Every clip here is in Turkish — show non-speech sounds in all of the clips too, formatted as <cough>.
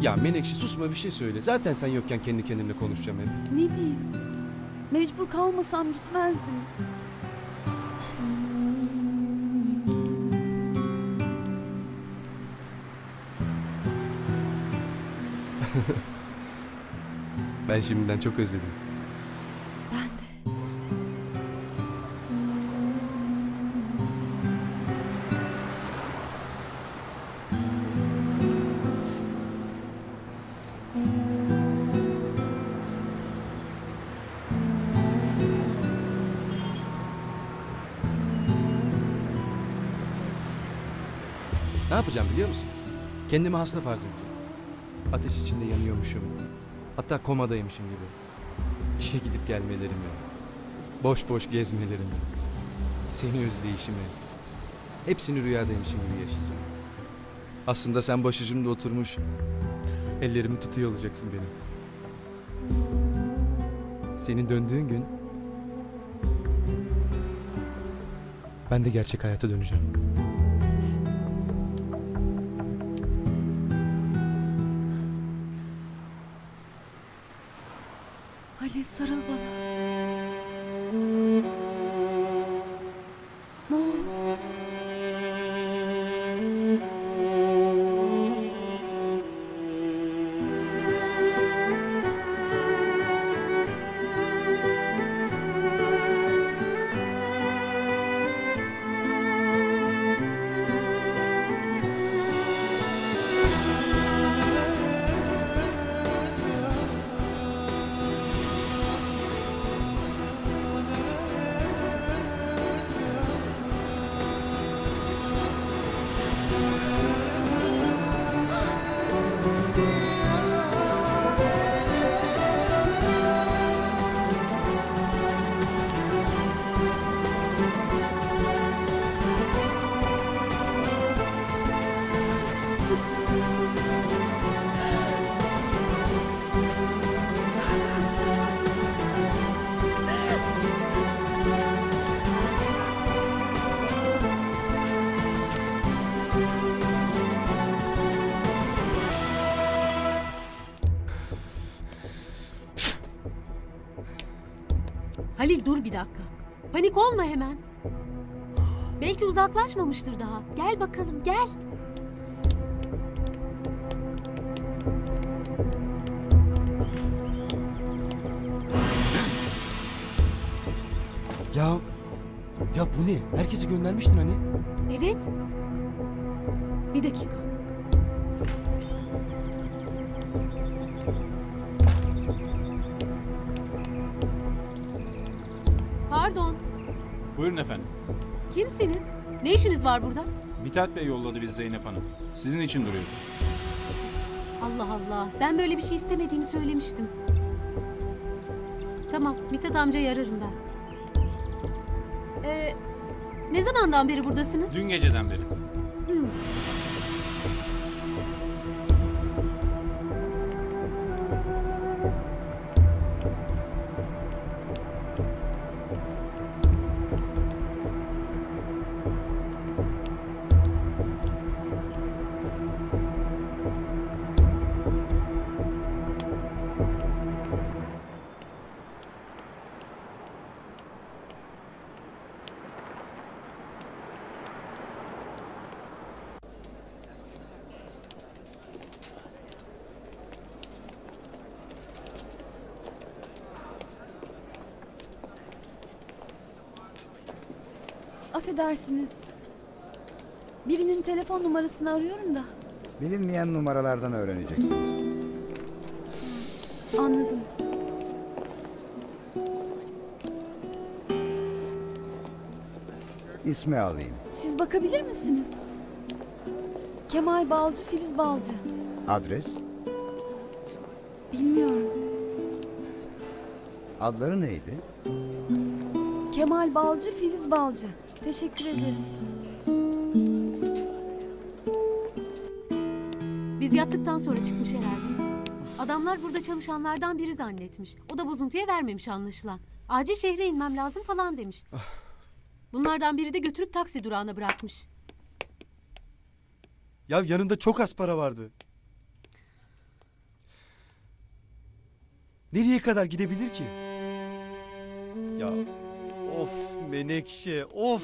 Ya Menekşe susma bir şey söyle. Zaten sen yokken kendi kendimle konuşacağım hep. Ne diyeyim? Mecbur kalmasam gitmezdim. <laughs> Ben şimdiden çok özledim. Ben de. Ne yapacağım biliyor musun? Kendimi hasta farz edeceğim. Ateş içinde yanıyormuşum. Hatta komadaymışım gibi. İşe gidip gelmelerimi. Boş boş gezmelerimi. Seni özleyişimi. Hepsini rüyadaymışım gibi yaşayacağım. Aslında sen başucumda oturmuş. Ellerimi tutuyor olacaksın benim. Senin döndüğün gün ben de gerçek hayata döneceğim. Halil sarıl bana. Ne olur. Halil dur bir dakika. Panik olma hemen. Belki uzaklaşmamıştır daha. Gel bakalım gel. Ya ya bu ne? Herkesi göndermiştin hani. Evet. Bir dakika. Pardon. Buyurun efendim. Kimsiniz? Ne işiniz var burada? Mithat Bey yolladı bizi Zeynep Hanım. Sizin için duruyoruz. Allah Allah. Ben böyle bir şey istemediğimi söylemiştim. Tamam, Mithat amcayı ararım ben. Ee, ne zamandan beri buradasınız? Dün geceden beri. Hmm. Affedersiniz. Birinin telefon numarasını arıyorum da. Bilinmeyen numaralardan öğreneceksiniz. Anladım. İsmi alayım. Siz bakabilir misiniz? Kemal Balcı, Filiz Balcı. Adres, Bilmiyorum. adları neydi? Kemal Balcı, Filiz Balcı. Teşekkür ederim. Biz yattıktan sonra çıkmış herhalde. Adamlar burada çalışanlardan biri zannetmiş. O da bozuntuya vermemiş anlaşılan. Acil şehre inmem lazım falan demiş. Bunlardan biri de götürüp taksi durağına bırakmış. Ya yanında çok az para vardı. Nereye kadar gidebilir ki? Ya of Menekşe of.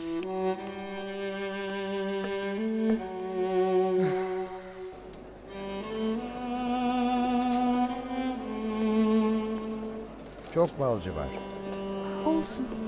Çok balcı var. Olsun.